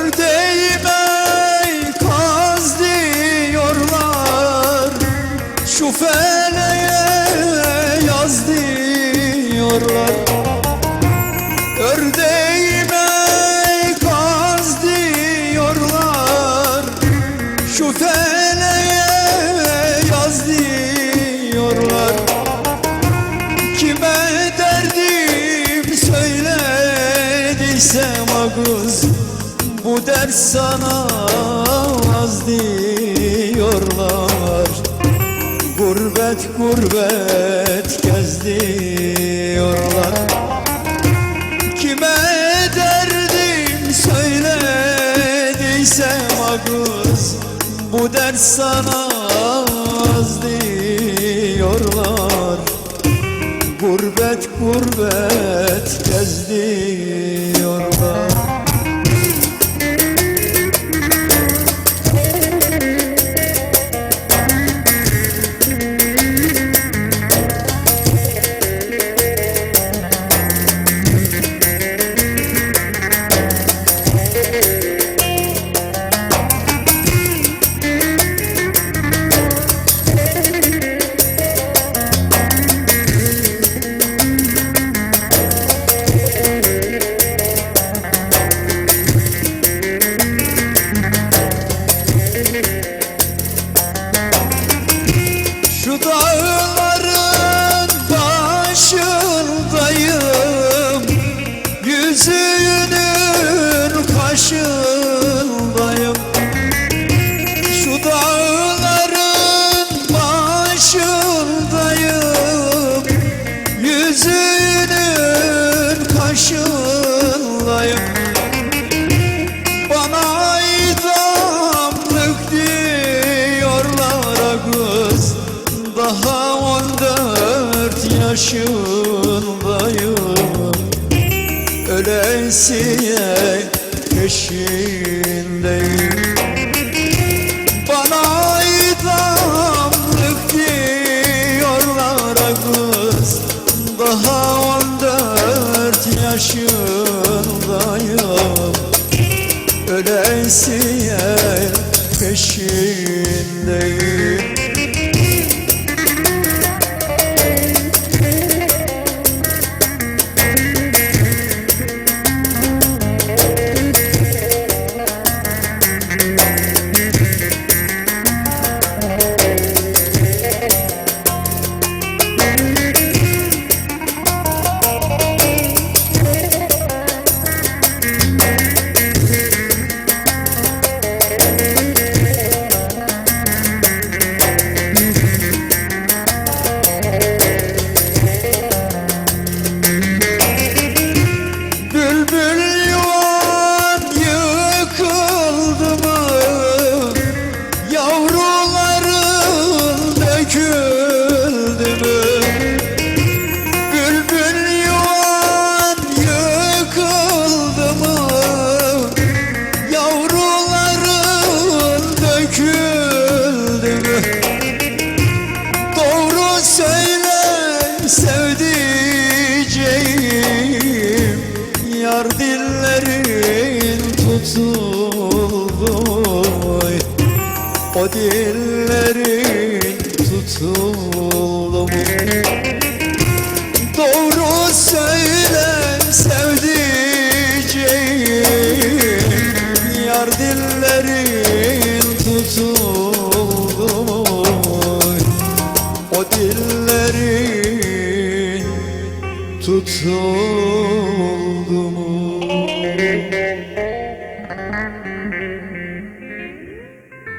Kör değme kaz diyorlar? Şu feleğe yaz diyorlar. Kör değme Kime derdim söylediysem o kız bu ders sana az diyorlar. Gurbet gurbet gez diyorlar. Kime derdim söylediysem kız Bu ders sana az diyorlar. Gurbet gurbet gez Şu dört yaşındayım Ölesiye peşindeyim. Bana idamlık diyorlar kız. Daha on dört yaşındayım. Ölesiye peşindeyim O dillerin tutuldu mu? Doğru söyle sevdiceğim Yar dillerin tutuldu mu? O dillerin tutuldu mu?